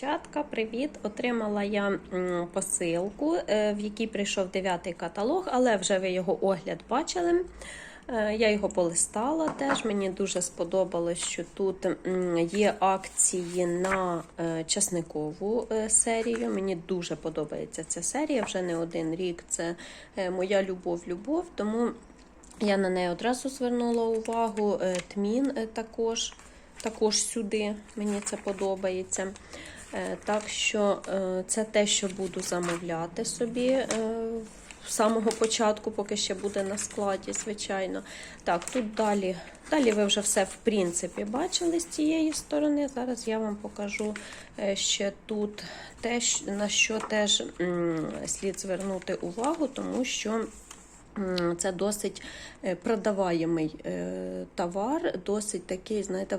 Дівчатка, привіт! Отримала я посилку, е, в якій прийшов дев'ятий каталог, але вже ви його огляд бачили. Е, Я його полистала теж. Мені дуже сподобалось, що тут є акції на е, часникову серію. Мені дуже подобається ця серія. Вже не один рік. Це моя любов-любов. Тому я на неї одразу звернула увагу. Тмін також. Також сюди мені це подобається. Е, Так що е, це те, що буду замовляти собі е, з самого початку, поки ще буде на складі, звичайно. Так, тут далі. Далі ви вже все в принципі бачили з цієї сторони. Зараз я вам покажу ще тут те, на що теж слід звернути увагу, тому що. Це досить продаваємий товар, досить такий, знаєте,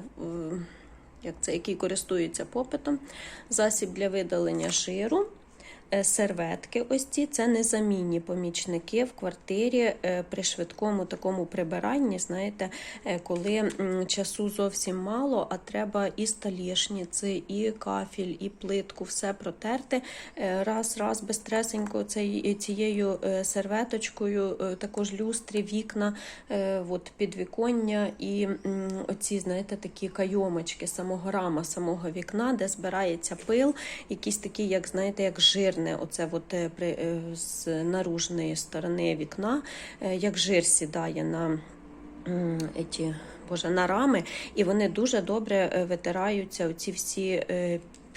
як це, який користується попитом. Засіб для видалення жиру. Е, Серветки, ось ці це незамінні помічники в квартирі е, при швидкому такому прибиранні. Знаєте, е, коли часу зовсім мало, а треба і столішниці, і кафель, і плитку, все протерти. Раз, раз, безстресенько цією серветочкою, також люстри, вікна, от підвіконня і оці, знаєте, такі кайомочки самого рама, самого вікна, де збирається пил, якийсь такий, як знаєте, як жирне, оце от е, е, з наружної сторони вікна, е, як жир сідає на м, боже, на рами, і вони дуже добре витираються, оці всі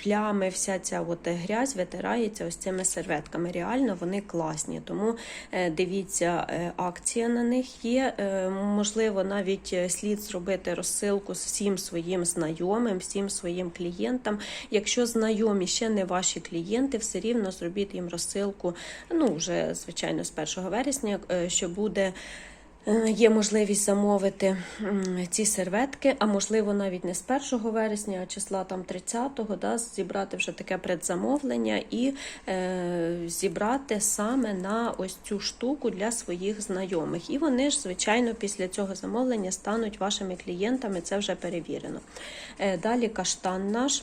плями, вся ця от грязь витирається ось цими серветками. Реально вони класні. Тому е, дивіться, е, акція на них є. Е, Можливо, навіть слід зробити розсилку всім своїм знайомим, всім своїм клієнтам. Якщо знайомі ще не ваші клієнти, все рівно зробіть їм розсилку. Ну, вже звичайно, з 1 вересня, що буде. Е, Є можливість замовити ці серветки, а можливо навіть не з 1 вересня, а числа там 30-го, да, зібрати вже таке предзамовлення і е, зібрати саме на ось цю штуку для своїх знайомих. І вони ж, звичайно, після цього замовлення стануть вашими клієнтами, це вже перевірено. Е, далі каштан наш.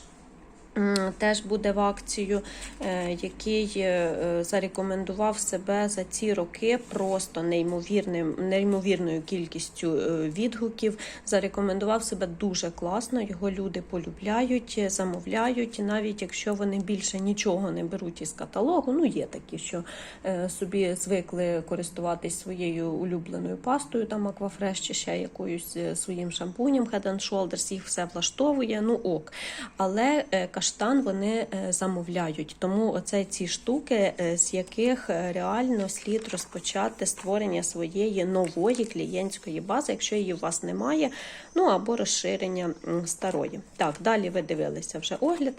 Теж буде в акцію, е, який е, зарекомендував себе за ці роки просто неймовірним, неймовірною кількістю е, відгуків. Зарекомендував себе дуже класно. Його люди полюбляють, е, замовляють, навіть якщо вони більше нічого не беруть із каталогу. Ну, є такі, що е, собі звикли користуватись своєю улюбленою пастою, там Aquafresh чи ще якоюсь е, своїм шампунем Head and Shoulders, їх все влаштовує. Ну ок. Але е, каштан вони е, замовляють. Тому оце ці штуки, е, з яких е, реально слід розпочати створення своєї нової клієнтської бази, якщо її у вас немає, ну або розширення старої. Так, далі ви дивилися вже огляд.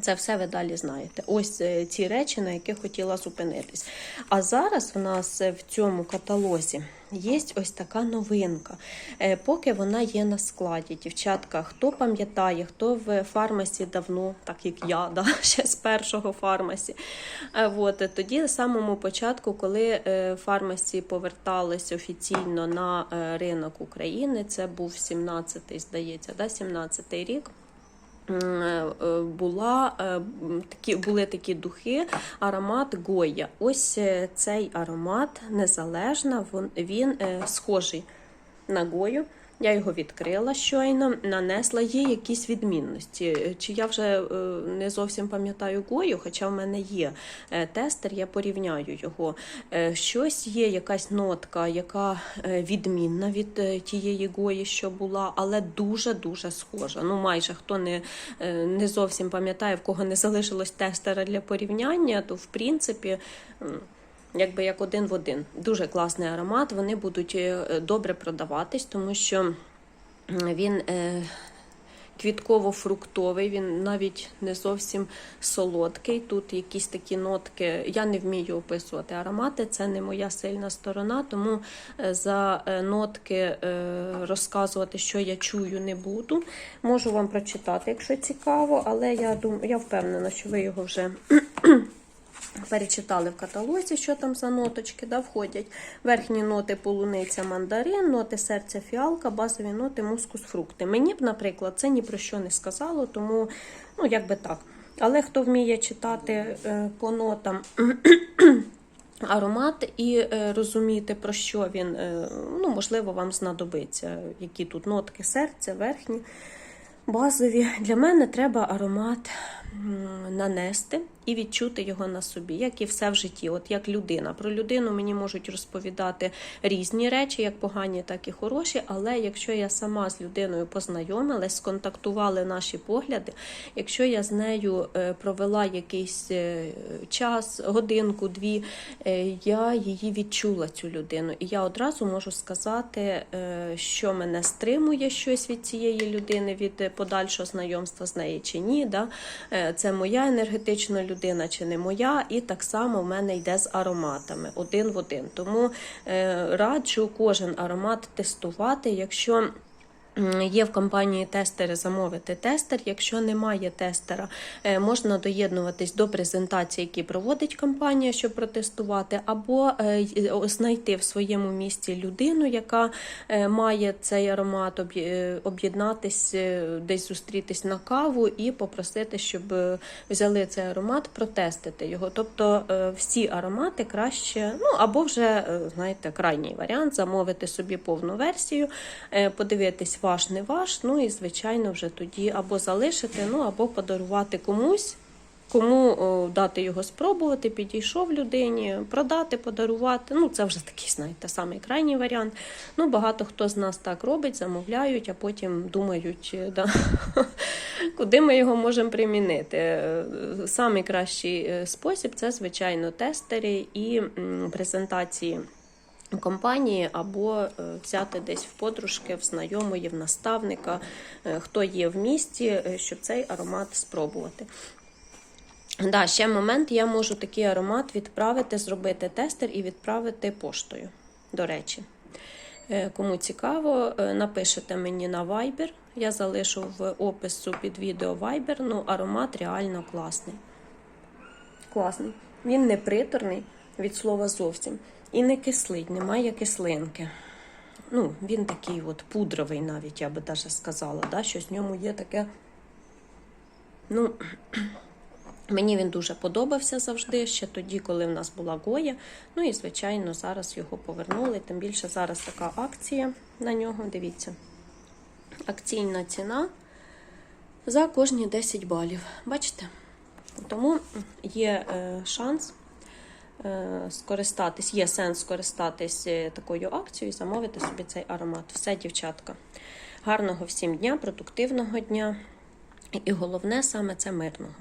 Це все ви далі знаєте. Ось е, ці речі, на яких хотіла зупинитись. А зараз в нас е, в цьому каталозі є ось така новинка. Е, Поки вона є на складі. Дівчатка, хто пам'ятає, хто в фармасі давно, так як я, да, ще з першого фармасі. От, тоді, на самому початку, коли фармасі повертались офіційно на ринок України, це був 17-й, здається, да, 17-й рік. М, е, була е, такі були такі духи, аромат Гоя. Ось е, цей аромат незалежно, він, е, схожий на Гою. Я його відкрила щойно, нанесла є якісь відмінності. Чи я вже е, не зовсім пам'ятаю Гою, хоча в мене є е, тестер, я порівняю його. Е, Щось є, якась нотка, яка відмінна від тієї Гої, що була, але дуже-дуже схожа. Ну, майже хто не, не зовсім пам'ятає, в кого не залишилось тестера для порівняння, то в принципі. Якби як один в один. Дуже класний аромат. Вони будуть е, добре продаватись, тому що він е, квітково-фруктовий, він навіть не зовсім солодкий. Тут якісь такі нотки. Я не вмію описувати аромати, це не моя сильна сторона, тому е, за нотки розказувати, що я чую, не буду. Можу вам прочитати, якщо цікаво, але я думаю, я впевнена, що ви його вже. Перечитали в каталозі, що там за ноточки да, входять. Верхні ноти полуниця, мандарин, ноти серця, фіалка, базові ноти, мускус, фрукти. Мені б, наприклад, це ні про що не сказало, тому, ну, як би так. Але хто вміє читати е, по нотам аромат і е, розуміти, про що він, е, ну, можливо, вам знадобиться, які тут нотки серця, верхні, базові. Для мене треба аромат нанести і відчути його на собі, як і все в житті, от як людина. Про людину мені можуть розповідати різні речі, як погані, так і хороші. Але якщо я сама з людиною познайомилась, сконтактували наші погляди, якщо я з нею е, провела якийсь е, час, годинку, дві, е, я її відчула, цю людину. І я одразу можу сказати, що мене стримує щось від цієї людини, від подальшого знайомства з нею чи ні. Да? Це моя енергетична людина чи не моя, і так само в мене йде з ароматами один в один. Тому е, раджу кожен аромат тестувати, якщо. Є в компанії тестери замовити тестер. Якщо немає тестера, е, можна доєднуватись до презентації, які проводить компанія, щоб протестувати, або е, знайти в своєму місті людину, яка е, має цей аромат, об'єднатись, десь зустрітись на каву і попросити, щоб взяли цей аромат, протестити його. Тобто всі аромати краще, ну або вже, знаєте, крайній варіант замовити собі повну версію, подивитись ваш, не ваш. Ну і звичайно, вже тоді або залишити, ну або подарувати комусь. Кому о, дати його спробувати, підійшов людині, продати, подарувати. Ну, це вже такий, знаєте, самий крайній варіант. Ну, багато хто з нас так робить, замовляють, а потім думають, е, да, куди ми його можемо примінити. Е, Самий кращий е, спосіб це, звичайно, тестери і презентації компанії, або е, взяти десь в подружки, в знайомої, в наставника, е, хто є в місті, е, щоб цей аромат спробувати. Да, ще момент, я можу такий аромат відправити, зробити тестер і відправити поштою. До речі, кому цікаво, напишете мені на Viber. Я залишу в опису під відео Viber. Ну, аромат реально класний. Класний. Він не приторний від слова зовсім. І не кислий, немає кислинки. Ну, він такий от пудровий, навіть я би даже сказала, да? щось в ньому є таке. Ну, Мені він дуже подобався завжди, ще тоді, коли в нас була Гоя. Ну і, звичайно, зараз його повернули. Тим більше зараз така акція на нього. Дивіться. Акційна ціна за кожні 10 балів. Бачите? Тому є е, шанс скористатись, є сенс скористатись е, такою акцією і замовити собі цей аромат. Все, дівчатка. Гарного всім дня, продуктивного дня. І головне саме це мирного.